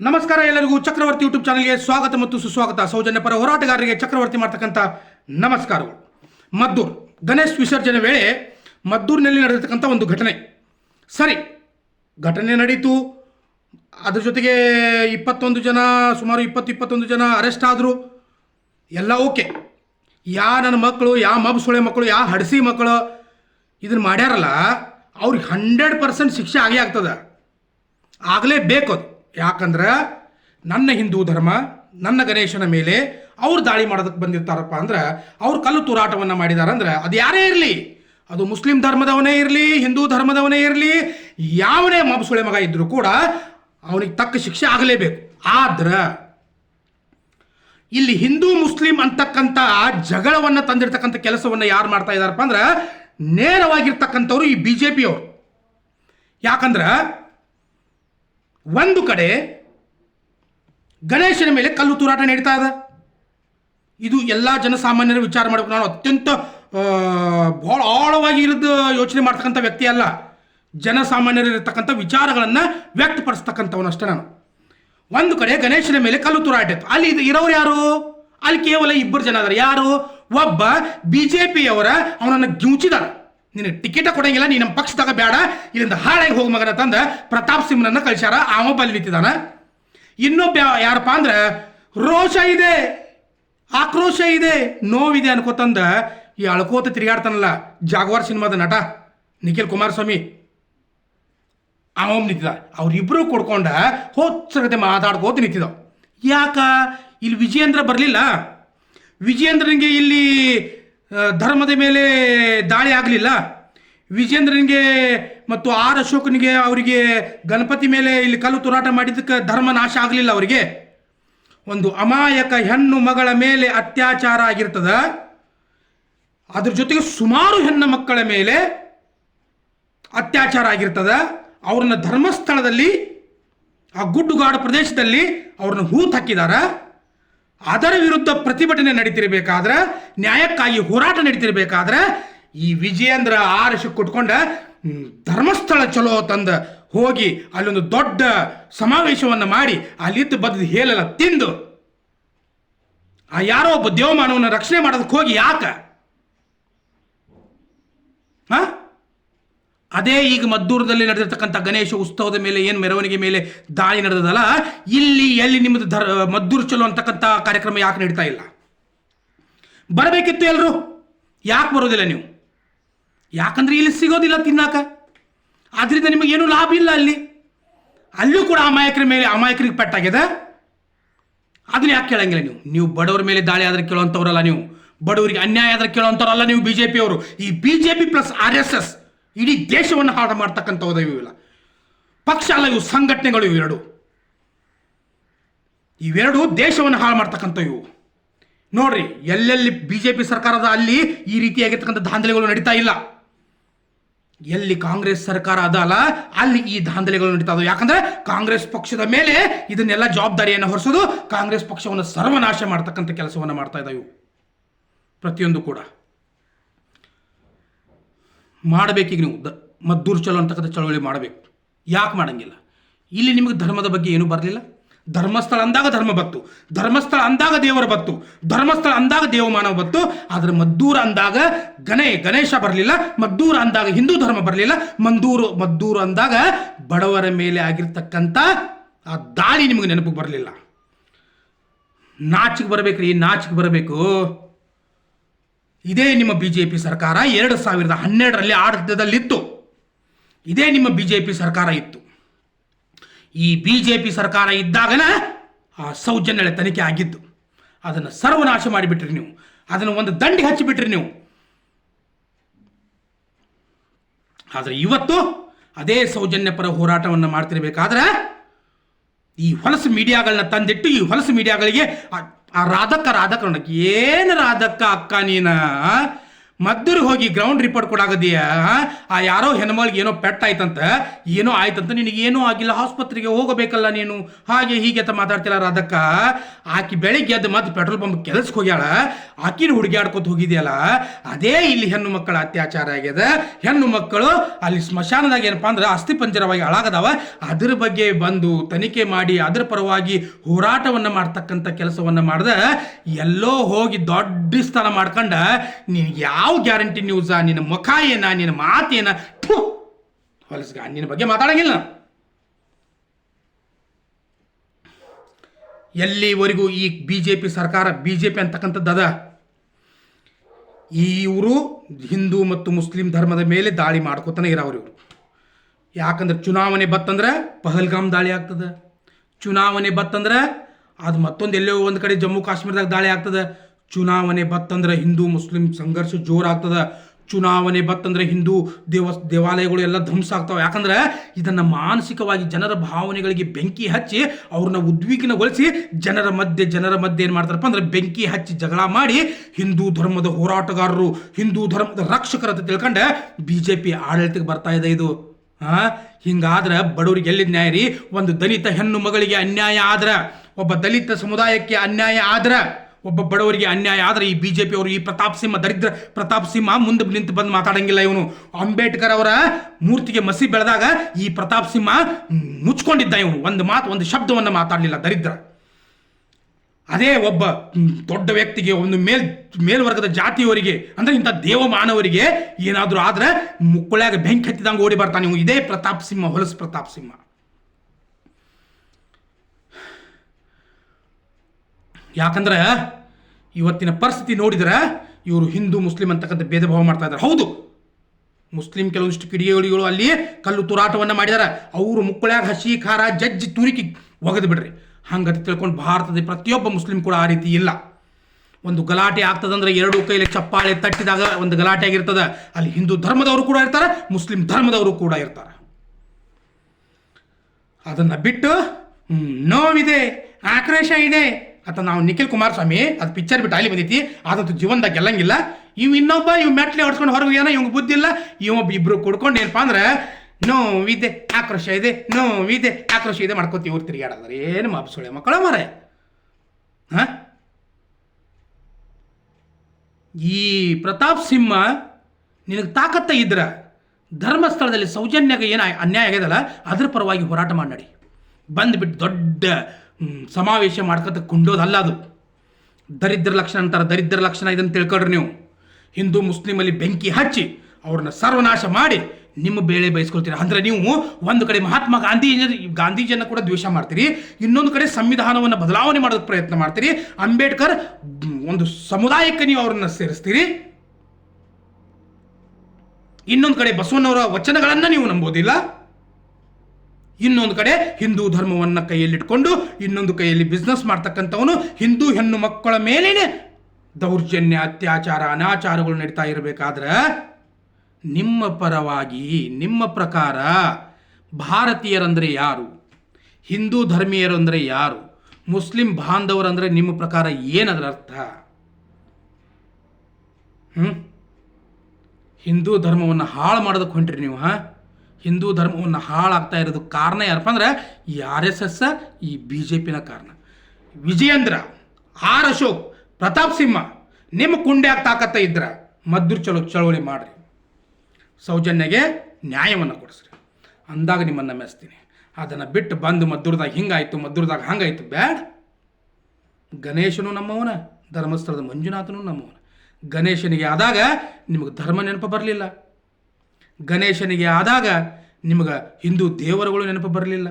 ನಮಸ್ಕಾರ ಎಲ್ಲರಿಗೂ ಚಕ್ರವರ್ತಿ ಯೂಟ್ಯೂಬ್ ಚಾನಲ್ಗೆ ಸ್ವಾಗತ ಮತ್ತು ಸುಸ್ವಾಗತ. ಸೌಜನ್ಯ ಪರ ಹೋರಾಟಗಾರರಿಗೆ ಚಕ್ರವರ್ತಿ ಮಾಡ್ತಕ್ಕಂಥ ನಮಸ್ಕಾರಗಳು. ಮದ್ದೂರ್, ಗಣೇಶ್ ವಿಸರ್ಜನೆ ವೇಳೆ ಮದ್ದೂರಿನಲ್ಲಿ ನಡೆದಿರ್ತಕ್ಕಂಥ ಒಂದು ಘಟನೆ. ಸರಿ, ಘಟನೆ ನಡೀತು. ಅದ್ರ ಜೊತೆಗೆ ಇಪ್ಪತ್ತೊಂದು ಜನ, ಸುಮಾರು ಇಪ್ಪತ್ತು, ಇಪ್ಪತ್ತೊಂದು ಜನ ಅರೆಸ್ಟ್ ಆದರು. ಎಲ್ಲ ಓಕೆ ಯಾ ನನ್ನ ಮಕ್ಕಳು, ಯಾ ಮಬ್ ಸುಳೆ ಮಕ್ಕಳು, ಯಾ ಹಡಸಿ ಮಕ್ಕಳು ಇದನ್ನು ಮಾಡ್ಯಾರಲ್ಲ, ಅವ್ರಿಗೆ ಹಂಡ್ರೆಡ್ ಪರ್ಸೆಂಟ್ ಶಿಕ್ಷೆ ಆಗೇ ಆಗ್ತದೆ. ಆಗಲೇಬೇಕು ಅದು. ಯಾಕಂದ್ರೆ ನನ್ನ ಹಿಂದೂ ಧರ್ಮ, ನನ್ನ ಗಣೇಶನ ಮೇಲೆ ಅವ್ರು ದಾಳಿ ಮಾಡೋದಕ್ಕೆ ಬಂದಿರ್ತಾರಪ್ಪ ಅಂದ್ರೆ ಅವ್ರು ಕಲ್ಲು ತೂರಾಟವನ್ನು ಮಾಡಿದಾರಂದ್ರೆ ಅದು ಯಾರೇ ಇರಲಿ, ಅದು ಮುಸ್ಲಿಂ ಧರ್ಮದವನೇ ಇರಲಿ, ಹಿಂದೂ ಧರ್ಮದವನೇ ಇರಲಿ, ಯಾವನೇ ಮಬ್ಸುಳೆ ಮಗ ಇದ್ದರೂ ಕೂಡ ಅವನಿಗೆ ತಕ್ಕ ಶಿಕ್ಷೆ ಆಗಲೇಬೇಕು. ಆದ್ರೆ ಇಲ್ಲಿ ಹಿಂದೂ ಮುಸ್ಲಿಂ ಅಂತಕ್ಕಂಥ ಜಗಳವನ್ನು ತಂದಿರ್ತಕ್ಕಂಥ ಕೆಲಸವನ್ನು ಯಾರು ಮಾಡ್ತಾ ಇದ್ದಾರಪ್ಪ ಅಂದ್ರೆ ನೇರವಾಗಿರ್ತಕ್ಕಂಥವ್ರು ಈ ಬಿ ಜೆ ಪಿಯವರು ಯಾಕಂದ್ರೆ ಒಂದು ಕಡೆ ಗಣೇಶನ ಮೇಲೆ ಕಲ್ಲು ತೂರಾಟ ನಡೀತಾ ಇದೆ. ಇದು ಎಲ್ಲ ಜನಸಾಮಾನ್ಯರು ವಿಚಾರ ಮಾಡಬೇಕು. ನಾನು ಅತ್ಯಂತ ಬಹಳ ಆಳವಾಗಿ ಇರೋದು ಯೋಚನೆ ಮಾಡ್ತಕ್ಕಂಥ ವ್ಯಕ್ತಿ ಅಲ್ಲ. ಜನಸಾಮಾನ್ಯರಿರ್ತಕ್ಕಂಥ ವಿಚಾರಗಳನ್ನು ವ್ಯಕ್ತಪಡಿಸ್ತಕ್ಕಂಥವನಷ್ಟೇ ನಾನು. ಒಂದು ಕಡೆ ಗಣೇಶನ ಮೇಲೆ ಕಲ್ಲು ತೂರಾಟ ಇತ್ತು. ಅಲ್ಲಿ ಇರೋರು ಯಾರು? ಅಲ್ಲಿ ಕೇವಲ ಇಬ್ಬರು ಜನ ಅದಾರೆ ಯಾರು? ಒಬ್ಬ ಬಿ ಜೆ ಪಿಯವರ ಅವನನ್ನು ಗಿಂಚಿದಾರ ನಿನಗೆ ಟಿಕೆಟ ಕೊಡಂಗಿಲ್ಲ, ನೀ ನಮ್ಮ ಪಕ್ಷದಾಗ ಬೇಡ ಇಲ್ಲಿಂದ ಹಾಳಾಗಿ ಹೋಗಿ ಮಗನ ತಂದ. ಪ್ರತಾಪ್ ಸಿಂಹನನ್ನ ಕಳಿಸ್ಯಾರ. ಅವ ಬಲ್ಲಿ ಇನ್ನೊಬ್ಬ ಯಾರಪ್ಪ ಅಂದ್ರೆ, ರೋಷ ಇದೆ, ಆಕ್ರೋಶ ಇದೆ, ನೋವಿದೆ ಅನ್ಕೋತಂದ ಈ ಅಳ್ಕೋತ ತಿರುಗಾಡ್ತಾನಲ್ಲ, ಜಾಗ್ವಾರ್ ಸಿನಿಮಾದ ನಟ, ನಿಖಿಲ್ ಕುಮಾರಸ್ವಾಮಿ. ಅವ ನಿಂತಿದ ಅವ್ರಿಬ್ರು ಕೊಡ್ಕೊಂಡ ಹೋತ್ಸಗತೆ ಮಾತಾಡ್ಕೋತ ನಿಂತಿದ್ದ. ಯಾಕ? ಇಲ್ಲಿ ವಿಜಯೇಂದ್ರ ಬರಲಿಲ್ಲ. ವಿಜಯೇಂದ್ರನಿಗೆ ಇಲ್ಲಿ ಧರ್ಮದ ಮೇಲೆ ದಾಳಿ ಆಗಲಿಲ್ಲ. ವಿಜೇಂದ್ರನಿಗೆ ಮತ್ತು ಆರ್ ಅಶೋಕನಿಗೆ ಅವರಿಗೆ ಗಣಪತಿ ಮೇಲೆ ಇಲ್ಲಿ ಕಲ್ಲು ತುರಾಟ ಮಾಡಿದ್ದಕ್ಕೆ ಧರ್ಮ ನಾಶ ಆಗಲಿಲ್ಲ ಅವರಿಗೆ. ಒಂದು ಅಮಾಯಕ ಹೆಣ್ಣು ಮಗಳ ಮೇಲೆ ಅತ್ಯಾಚಾರ ಆಗಿರ್ತದ. ಅದ್ರ ಜೊತೆಗೆ ಸುಮಾರು ಹೆಣ್ಣು ಮಕ್ಕಳ ಮೇಲೆ ಅತ್ಯಾಚಾರ ಆಗಿರ್ತದ. ಅವ್ರನ್ನ ಧರ್ಮಸ್ಥಳದಲ್ಲಿ, ಆ ಗುಡ್ಡುಗಾಡು ಪ್ರದೇಶದಲ್ಲಿ ಅವ್ರನ್ನ ಹೂತ್ ಹಾಕಿದಾರ. ಅದರ ವಿರುದ್ಧ ಪ್ರತಿಭಟನೆ ನಡೀತಿರ್ಬೇಕಾದ್ರೆ, ನ್ಯಾಯಕ್ಕಾಗಿ ಹೋರಾಟ ನಡೀತಿರ್ಬೇಕಾದ್ರೆ, ಈ ವಿಜಯೇಂದ್ರ ಆರಶ ಕೊಟ್ಕೊಂಡ ಧರ್ಮಸ್ಥಳ ಚಲೋ ತಂದ ಹೋಗಿ ಅಲ್ಲೊಂದು ದೊಡ್ಡ ಸಮಾವೇಶವನ್ನು ಮಾಡಿ ಅಲ್ಲಿದ್ದು ಬದ್ದು ಹೇಳಲ್ಲ ತಿಂದು, ಆ ಯಾರೋ ಒಬ್ಬ ದೇವಮಾನವನ್ನು ರಕ್ಷಣೆ ಮಾಡೋದಕ್ಕೆ ಹೋಗಿ ಯಾಕ ಹಾ ಅದೇ ಈಗ ಮದ್ದೂರದಲ್ಲಿ ನಡೆದಿರ್ತಕ್ಕಂಥ ಗಣೇಶ ಉತ್ಸವದ ಮೇಲೆ ಏನು ಮೆರವಣಿಗೆ ಮೇಲೆ ದಾಳಿ ನಡೆದದಲ್ಲ, ಇಲ್ಲಿ, ಎಲ್ಲಿ ನಿಮ್ಮದು ಧರ್, ಮದ್ದೂರು ಚಲೋ ಅಂತಕ್ಕಂಥ ಕಾರ್ಯಕ್ರಮ ಯಾಕೆ ನಡೀತಾ ಇಲ್ಲ? ಬರಬೇಕಿತ್ತು ಎಲ್ಲರೂ ಯಾಕೆ ಬರೋದಿಲ್ಲ ನೀವು? ಯಾಕಂದ್ರೆ ಇಲ್ಲಿ ಸಿಗೋದಿಲ್ಲ ತಿನ್ನಾಕ. ಆದ್ರಿಂದ ನಿಮಗೇನು ಲಾಭ ಇಲ್ಲ ಅಲ್ಲಿ. ಅಲ್ಲೂ ಕೂಡ ಅಮಾಯಕರ ಮೇಲೆ, ಅಮಾಯಕರಿಗೆ ಪೆಟ್ಟಾಗಿದೆ ಅದನ್ನ ಯಾಕೆ ಕೇಳಂಗಿಲ್ಲ ನೀವು? ನೀವು ಬಡವರ ಮೇಲೆ ದಾಳಿ ಆದ್ರೆ ಕೇಳೋಂಥವ್ರಲ್ಲ ನೀವು. ಬಡವರಿಗೆ ಅನ್ಯಾಯ ಆದ್ರೆ ಕೇಳೋಂಥವ್ರಲ್ಲ ನೀವು ಬಿ ಜೆ ಪಿಯವರು ಈ B J P plus R S S ಇಡೀ ದೇಶವನ್ನು ಹಾಳು ಮಾಡ್ತಕ್ಕಂಥವು ಇವಿಲ್ಲ. ಪಕ್ಷ ಅಲ್ಲ, ಇವು ಸಂಘಟನೆಗಳು ಇವೆರಡು ಇವೆರಡು ದೇಶವನ್ನು ಹಾಳು ಮಾಡ್ತಕ್ಕಂಥ ಇವು. ನೋಡ್ರಿ, ಎಲ್ಲೆಲ್ಲಿ ಬಿ ಜೆ ಪಿ ಸರ್ಕಾರದ ಅಲ್ಲಿ ಈ ರೀತಿಯಾಗಿರ್ತಕ್ಕಂಥ ದಾಂಧಲೆಗಳು ನಡೀತಾ ಇಲ್ಲ. ಎಲ್ಲಿ ಕಾಂಗ್ರೆಸ್ ಸರ್ಕಾರ ಅದಲ್ಲ ಅಲ್ಲಿ ಈ ದಾಂಧಲೆಗಳು ನಡೀತಾ ಇದಾವೆ. ಯಾಕಂದ್ರೆ ಕಾಂಗ್ರೆಸ್ ಪಕ್ಷದ ಮೇಲೆ ಇದನ್ನೆಲ್ಲ ಜವಾಬ್ದಾರಿಯನ್ನು ಹೊರಿಸೋದು ಕಾಂಗ್ರೆಸ್ ಪಕ್ಷವನ್ನು ಸರ್ವನಾಶ ಮಾಡ್ತಕ್ಕಂಥ ಕೆಲಸವನ್ನು ಮಾಡ್ತಾ ಇದ್ದಾವೆ ಪ್ರತಿಯೊಂದು ಕೂಡ. ಮಾಡಬೇಕೀಗ ನೀವು. ದ ಮದ್ದೂರು ಚಲೋ ಅಂತಕ್ಕಂಥ ಚಳವಳಿ ಮಾಡಬೇಕು. ಯಾಕೆ ಮಾಡಂಗಿಲ್ಲ? ಇಲ್ಲಿ ನಿಮಗೆ ಧರ್ಮದ ಬಗ್ಗೆ ಏನೂ ಬರಲಿಲ್ಲ. ಧರ್ಮಸ್ಥಳ ಅಂದಾಗ ಧರ್ಮ ಬತ್ತು ಧರ್ಮಸ್ಥಳ ಅಂದಾಗ ದೇವರ ಬತ್ತು ಧರ್ಮಸ್ಥಳ ಅಂದಾಗ ದೇವಮಾನವ ಬತ್ತು ಆದರೆ ಮದ್ದೂರು ಅಂದಾಗ ಗಣೇ, ಗಣೇಶ ಬರಲಿಲ್ಲ. ಮದ್ದೂರು ಅಂದಾಗ ಹಿಂದೂ ಧರ್ಮ ಬರಲಿಲ್ಲ. ಮಂದೂರು, ಮದ್ದೂರು ಅಂದಾಗ ಬಡವರ ಮೇಲೆ ಆಗಿರ್ತಕ್ಕಂಥ ಆ ದಾಳಿ ನಿಮಗೆ ನೆನಪಿಗೆ ಬರಲಿಲ್ಲ. ನಾಚಿಗೆ ಬರಬೇಕ್ರಿ ನಾಚಿಗೆ ಬರಬೇಕು? ಇದೇ ನಿಮ್ಮ ಬಿ ಜೆ ಪಿ ಸರ್ಕಾರ ಎರಡು ಸಾವಿರದ ಹನ್ನೆರಡರಲ್ಲಿ ಆಡಳಿತದಲ್ಲಿತ್ತು. ಇದೇ ನಿಮ್ಮ ಬಿ ಜೆ ಪಿ ಸರ್ಕಾರ ಇತ್ತು. ಈ ಬಿ ಜೆ ಪಿ ಸರ್ಕಾರ ಇದ್ದಾಗನ ಆ ಸೌಜನ್ಯಗಳ ತನಿಖೆ ಆಗಿದ್ದು. ಅದನ್ನು ಸರ್ವನಾಶ ಮಾಡಿಬಿಟ್ರಿ ನೀವು. ಅದನ್ನು ಒಂದು ದಂಡಿಗೆ ಹಚ್ಚಿಬಿಟ್ರಿ ನೀವು. ಆದರೆ ಇವತ್ತು ಅದೇ ಸೌಜನ್ಯ ಪರ ಹೋರಾಟವನ್ನು ಮಾಡ್ತಿರಬೇಕಾದ್ರೆ ಈ ಹೊಲಸು ಮೀಡಿಯಾಗಳನ್ನ ತಂದಿಟ್ಟು ಈ ಹೊಲಸು ಮೀಡಿಯಾಗಳಿಗೆ ಆ- ರಾಧಕ್ಕ ರಾಧಕ್ಕ ಏನು ರಾಧಕ್ಕ ಅಕ್ಕ ನೀನ? ಮದ್ದೂರಿಗೆ ಹೋಗಿ ಗ್ರೌಂಡ್ ರಿಪೋರ್ಟ್ ಕೊಡಾಗದೀಯ? ಆ ಯಾರೋ ಹೆಣ್ಮಗಳಿಗೆ ಏನೋ ಪೆಟ್ಟಾಯ್ತಂತ, ಏನೋ ಆಯ್ತಂತ ನಿನಗೆ ಏನೂ ಆಗಿಲ್ಲ, ಆಸ್ಪತ್ರೆಗೆ ಹೋಗಬೇಕಲ್ಲ ನೀನು? ಹಾಗೆ ಹೀಗೆ ಅಂತ ಮಾತಾಡ್ತಿಲ್ಲ ರಾಧಕ್ಕ. ಆಕಿ ಬೆಳಿಗ್ಗೆ ಎದ್ದು ಮತ್ತೆ ಪೆಟ್ರೋಲ್ ಪಂಪ್ ಕೆಲ್ಸಕ್ಕೆ ಹೋಗ್ಯಾಳ. ಆಕಿನ ಹುಡುಗಾಡ್ಕೊತ ಹೋಗಿದೆಯಲ್ಲ. ಅದೇ ಇಲ್ಲಿ ಹೆಣ್ಣು ಮಕ್ಕಳ ಅತ್ಯಾಚಾರ ಆಗ್ಯದ. ಹೆಣ್ಣು ಮಕ್ಕಳು ಅಲ್ಲಿ ಸ್ಮಶಾನದಾಗ ಏನಪ್ಪಾ ಅಂದ್ರೆ ಅಸ್ಥಿ ಪಂಜರವಾಗಿ ಹಾಳಾಗದವ ಅದ್ರ ಬಗ್ಗೆ ಬಂದು ತನಿಖೆ ಮಾಡಿ ಅದರ ಪರವಾಗಿ ಹೋರಾಟವನ್ನು ಮಾಡ್ತಕ್ಕಂಥ ಕೆಲಸವನ್ನು ಮಾಡ್ದ. ಎಲ್ಲೋ ಹೋಗಿ ದೊಡ್ಡ ಸ್ಥಾನ ಮಾಡ್ಕೊಂಡ ನೀನು ಯಾವ ಗ್ಯಾರಂಟಿ ನ್ಯೂಸ ನಿನ್ನ ಮುಖ ಏನ, ನಿನ್ನ ಮಾತೇನ ಹೊಲಸ್ಗ, ನಿನ್ನ ಬಗ್ಗೆ ಮಾತಾಡಂಗಿಲ್ಲ. ಎಲ್ಲಿವರೆಗೂ ಈ ಬಿ ಜೆ ಪಿ ಸರ್ಕಾರ ಬಿ ಜೆ ಪಿ ಅಂತಕ್ಕಂಥದ್ದು ಅದ? ಇವರು ಹಿಂದೂ ಮತ್ತು ಮುಸ್ಲಿಂ ಧರ್ಮದ ಮೇಲೆ ದಾಳಿ ಮಾಡ್ಕೋತಾನೆ ಇರೋರು ಇವರು. ಯಾಕಂದ್ರೆ ಚುನಾವಣೆ ಬತ್ತಂದ್ರೆ ಪಹಲ್ಗಾಮ್ ದಾಳಿ ಆಗ್ತದೆ. ಚುನಾವಣೆ ಬತ್ತಂದ್ರೆ ಅದು ಮತ್ತೊಂದು ಎಲ್ಲೋ ಒಂದು ಕಡೆ ಜಮ್ಮು ಕಾಶ್ಮೀರದಾಗ ದಾಳಿ ಆಗ್ತದೆ. ಚುನಾವಣೆ ಬತ್ತಂದ್ರೆ ಹಿಂದೂ ಮುಸ್ಲಿಂ ಸಂಘರ್ಷ ಜೋರಾಗ್ತದೆ. ಚುನಾವಣೆ ಬತ್ತಂದ್ರೆ ಹಿಂದೂ ದೇವ ದೇವಾಲಯಗಳು ಎಲ್ಲ ಧ್ವಂಸ ಆಗ್ತಾವೆ. ಯಾಕಂದ್ರೆ ಇದನ್ನ ಮಾನಸಿಕವಾಗಿ ಜನರ ಭಾವನೆಗಳಿಗೆ ಬೆಂಕಿ ಹಚ್ಚಿ ಅವ್ರನ್ನ ಉದ್ವಿಗ್ನಗೊಳಿಸಿ ಜನರ ಮಧ್ಯೆ ಜನರ ಮಧ್ಯೆ ಏನು ಮಾಡ್ತಾರಪ್ಪ ಅಂದ್ರೆ ಬೆಂಕಿ ಹಚ್ಚಿ ಜಗಳ ಮಾಡಿ ಹಿಂದೂ ಧರ್ಮದ ಹೋರಾಟಗಾರರು, ಹಿಂದೂ ಧರ್ಮದ ರಕ್ಷಕರ ಅಂತ ತಿಳ್ಕೊಂಡೆ ಬಿ ಜೆ ಪಿ ಆಡಳಿತಕ್ಕೆ ಬರ್ತಾ ಇದೆ ಇದು. ಹಾಂ ಹಿಂಗಾದ್ರೆ ಬಡವರಿಗೆ ಎಲ್ಲಿ ನ್ಯಾಯ ರೀ? ಒಂದು ದಲಿತ ಹೆಣ್ಣು ಮಗಳಿಗೆ ಅನ್ಯಾಯ ಆದ್ರೆ, ಒಬ್ಬ ದಲಿತ ಸಮುದಾಯಕ್ಕೆ ಅನ್ಯಾಯ ಆದ್ರ ಒಬ್ಬ ಬಡವರಿಗೆ ಅನ್ಯಾಯ ಆದ್ರೆ ಈ ಬಿ ಜೆ ಪಿ ಅವರು ಈ ಪ್ರತಾಪ್ ಸಿಂಹ ದರಿದ್ರ ಪ್ರತಾಪ್ ಸಿಂಹ ಮುಂದೆ ನಿಂತು ಬಂದು ಮಾತಾಡಂಗಿಲ್ಲ ಇವನು. ಅಂಬೇಡ್ಕರ್ ಅವರ ಮೂರ್ತಿಗೆ ಮಸಿ ಬೆಳೆದಾಗ ಈ ಪ್ರತಾಪ್ ಸಿಂಹ ಮುಚ್ಕೊಂಡಿದ್ದ ಇವನು. ಒಂದು ಮಾತು, ಒಂದು ಶಬ್ದವನ್ನು ಮಾತಾಡಲಿಲ್ಲ ದರಿದ್ರ. ಅದೇ ಒಬ್ಬ ದೊಡ್ಡ ವ್ಯಕ್ತಿಗೆ, ಒಂದು ಮೇಲ್, ಮೇಲ್ವರ್ಗದ ಜಾತಿಯವರಿಗೆ, ಅಂದರೆ ಇಂಥ ದೇವ ಮಾನವರಿಗೆ ಏನಾದರೂ ಆದ್ರೆ ಮುಕ್ಕಳಾಗ ಬೆಂಕಿ ಹತ್ತಿದಂಗೆ ಓಡಿ ಬರ್ತಾನೆ ಇವನು. ಇದೇ ಪ್ರತಾಪ್ ಸಿಂಹ, ಹೊಲಸು ಪ್ರತಾಪ್ ಸಿಂಹ. ಯಾಕಂದ್ರೆ ಇವತ್ತಿನ ಪರಿಸ್ಥಿತಿ ನೋಡಿದ್ರೆ ಇವರು ಹಿಂದೂ, ಮುಸ್ಲಿಂ ಅಂತಕ್ಕಂಥ ಭೇದ ಭಾವ ಮಾಡ್ತಾ ಇದ್ದಾರೆ. ಹೌದು. ಮುಸ್ಲಿಂ ಕೆಲವೊಂದಿಷ್ಟು ಕಿಡಿಯೋಳಿಗಳು ಅಲ್ಲಿ ಕಲ್ಲು ತೂರಾಟವನ್ನು ಮಾಡಿದಾರೆ. ಅವರು ಮುಕ್ಕಳ್ಯಾಗ ಹಸಿ, ಖಾರ, ಜಜ್ಜಿ ತುರುಕಿ ಒಗೆದು ಬಿಡ್ರಿ. ಹಂಗಂತ ತಿಳ್ಕೊಂಡು ಭಾರತದ ಪ್ರತಿಯೊಬ್ಬ ಮುಸ್ಲಿಂ ಕೂಡ ಆ ರೀತಿ ಇಲ್ಲ. ಒಂದು ಗಲಾಟೆ ಆಗ್ತದಂದ್ರೆ ಎರಡು ಕೈಲಿ ಚಪ್ಪಾಳೆ ತಟ್ಟಿದಾಗ ಒಂದು ಗಲಾಟೆ ಆಗಿರ್ತದೆ. ಅಲ್ಲಿ ಹಿಂದೂ ಧರ್ಮದವರು ಕೂಡ ಇರ್ತಾರೆ, ಮುಸ್ಲಿಂ ಧರ್ಮದವರು ಕೂಡ ಇರ್ತಾರೆ. ಅದನ್ನ ಬಿಟ್ಟು ನೋವಿದೆ, ಆಕ್ರೋಶ ಇದೆ. ಅಂತ ನಾವು ನಿಖಿಲ್ ಕುಮಾರಸ್ವಾಮಿ, ಅದು ಪಿಕ್ಚರ್ ಬಿಟ್ಟು ಅಲ್ಲಿ ಬಂದೈತಿ. ಅದಂತೂ ಜೀವನದಾಗ ಗೆಲ್ಲಂಗಿಲ್ಲ ಇವ್ ಇನ್ನೊಬ್ಬ ಇವ್ ಮೆಟ್ಲೆ ಹೊಡ್ಸ್ಕೊಂಡು ಹೊರಗೆ ಏನೋ ಇವಂಗೆ ಬುದ್ಧಿ ಇಲ್ಲ. ಇವ ಇಬ್ರು ಕುಡ್ಕೊಂಡು ಏನಪ್ಪ ಅಂದ್ರೆ ನೋವಿದೆ ಆಕ್ರೋಶ ಇದೆ ನೋವಿದೆ ಆಕ್ರೋಶ ಇದೆ ಮಾಡ್ಕೋತಿ ಇವ್ರು ತಿರುಗಾಡೋದ್ರೆ ಏನು ಮಾಪ್ಸೊಳೆ ಮಕ್ಕಳ ಮರ ಹಾ? ಈ ಪ್ರತಾಪ್ ಸಿಂಹ ನಿನಗೆ ತಾಕತ್ತ ಇದ್ರ ಧರ್ಮಸ್ಥಳದಲ್ಲಿ ಸೌಜನ್ಯಾಗ ಏನು ಅನ್ಯಾಯ ಆಗ್ಯದಲ್ಲ, ಅದ್ರ ಪರವಾಗಿ ಹೋರಾಟ ಮಾಡಿ ಬಂದ್ಬಿಟ್ಟು ದೊಡ್ಡ ಸಮಾವೇಶ ಮಾಡ್ಕೊತ ಕುಂಡೋದಲ್ಲ ಅದು. ದರಿದ್ರ ಲಕ್ಷಣ ಅಂತಾರೆ, ದರಿದ್ರ ಲಕ್ಷಣ ಇದನ್ನು ತಿಳ್ಕೊಳ್ರಿ ನೀವು. ಹಿಂದೂ ಮುಸ್ಲಿಮಲ್ಲಿ ಬೆಂಕಿ ಹಚ್ಚಿ ಅವ್ರನ್ನ ಸರ್ವನಾಶ ಮಾಡಿ ನಿಮ್ಮ ಬೇಳೆ ಬಯಸ್ಕೊಳ್ತೀರಿ? ಅಂದ್ರೆ ನೀವು ಒಂದು ಕಡೆ ಮಹಾತ್ಮ ಗಾಂಧಿ ಗಾಂಧೀಜಿಯನ್ನು ಕೂಡ ದ್ವೇಷ ಮಾಡ್ತೀರಿ, ಇನ್ನೊಂದು ಕಡೆ ಸಂವಿಧಾನವನ್ನು ಬದಲಾವಣೆ ಮಾಡೋದಕ್ಕೆ ಪ್ರಯತ್ನ ಮಾಡ್ತೀರಿ, ಅಂಬೇಡ್ಕರ್ ಒಂದು ಸಮುದಾಯಕ್ಕೆ ನೀವು ಅವ್ರನ್ನ ಸೇರಿಸ್ತೀರಿ. ಇನ್ನೊಂದು ಕಡೆ ಬಸವಣ್ಣವರ ವಚನಗಳನ್ನು ನೀವು ನಂಬೋದಿಲ್ಲ. ಇನ್ನೊಂದು ಕಡೆ ಹಿಂದೂ ಧರ್ಮವನ್ನು ಕೈಯಲ್ಲಿಟ್ಕೊಂಡು, ಇನ್ನೊಂದು ಕೈಯಲ್ಲಿ ಬಿಸ್ನೆಸ್ ಮಾಡ್ತಕ್ಕಂಥವನು ಹಿಂದೂ ಹೆಣ್ಣು ಮಕ್ಕಳ ಮೇಲೇನೆ ದೌರ್ಜನ್ಯ, ಅತ್ಯಾಚಾರ, ಅನಾಚಾರಗಳು ನಡೀತಾ ಇರಬೇಕಾದ್ರೆ ನಿಮ್ಮ ಪರವಾಗಿ, ನಿಮ್ಮ ಪ್ರಕಾರ ಭಾರತೀಯರಂದರೆ ಯಾರು? ಹಿಂದೂ ಧರ್ಮೀಯರಂದರೆ ಯಾರು? ಮುಸ್ಲಿಂ ಬಾಂಧವರಂದರೆ ನಿಮ್ಮ ಪ್ರಕಾರ ಏನದರ ಅರ್ಥ? ಹ್ಞೂ ಹಿಂದೂ ಧರ್ಮವನ್ನು ಹಾಳು ಮಾಡೋದಕ್ಕೆ ಹೊಂಟ್ರಿ ನೀವು, ಹಾಂ? ಹಿಂದೂ ಧರ್ಮವನ್ನು ಹಾಳಾಗ್ತಾ ಇರೋದು ಕಾರಣ ಯಾರಪ್ಪ ಅಂದ್ರೆ ಈ ಆರ್ ಎಸ್ ಎಸ್ ಈ ಬಿ ಜೆ ಪಿನ ಕಾರಣ. ವಿಜಯೇಂದ್ರ, ಆರ್ ಅಶೋಕ್, ಪ್ರತಾಪ್ ಸಿಂಹ, ನಿಮ್ಮ ಕುಂಡ್ಯಾಗ ತಾಕತ್ತ ಇದ್ರೆ? ಮದ್ದೂರು ಚಲೋ ಚಳವಳಿ ಮಾಡಿರಿ. ಸೌಜನ್ಯಗೆ ನ್ಯಾಯವನ್ನು ಕೊಡಿಸ್ರಿ. ಅಂದಾಗ ನಿಮ್ಮನ್ನು ಮೆಚ್ತೀನಿ. ಅದನ್ನು ಬಿಟ್ಟು ಬಂದು ಮದ್ದೂರ್ದಾಗ ಹಿಂಗಾಯಿತು, ಮದ್ದೂರ್ದಾಗ ಹಂಗಾಯಿತು, ಬ್ಯಾಡ್. ಗಣೇಶನು ನಮ್ಮವನ, ಧರ್ಮಸ್ಥಳದ ಮಂಜುನಾಥನು ನಮ್ಮವನ. ಗಣೇಶನಿಗೆ ಆದಾಗ ನಿಮಗೆ ಧರ್ಮ ನೆನಪು ಬರಲಿಲ್ಲ. ಗಣೇಶನಿಗೆ ಆದಾಗ ನಿಮಗೆ ಹಿಂದೂ ದೇವರುಗಳು ನೆನಪು ಬರಲಿಲ್ಲ.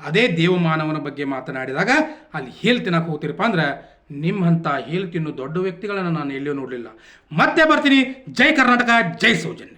ಅದೇ ದೇವಮಾನವನ ಬಗ್ಗೆ ಮಾತನಾಡಿದಾಗ ಅಲ್ಲಿ ಹೇಳಿ ತಿನ್ನಕ್ಕೆ ಹೋಗ್ತೀರಪ್ಪ ಅಂದ್ರೆ ನಿಮ್ಮಂಥ ಹೇಳಿ ತಿನ್ನು ದೊಡ್ಡ ವ್ಯಕ್ತಿಗಳನ್ನು ನಾನು ಎಲ್ಲಿಯೂ ನೋಡಲಿಲ್ಲ. ಮತ್ತೆ ಬರ್ತೀನಿ. ಜೈ ಕರ್ನಾಟಕ, ಜೈ ಸೌಜನ್ಯ.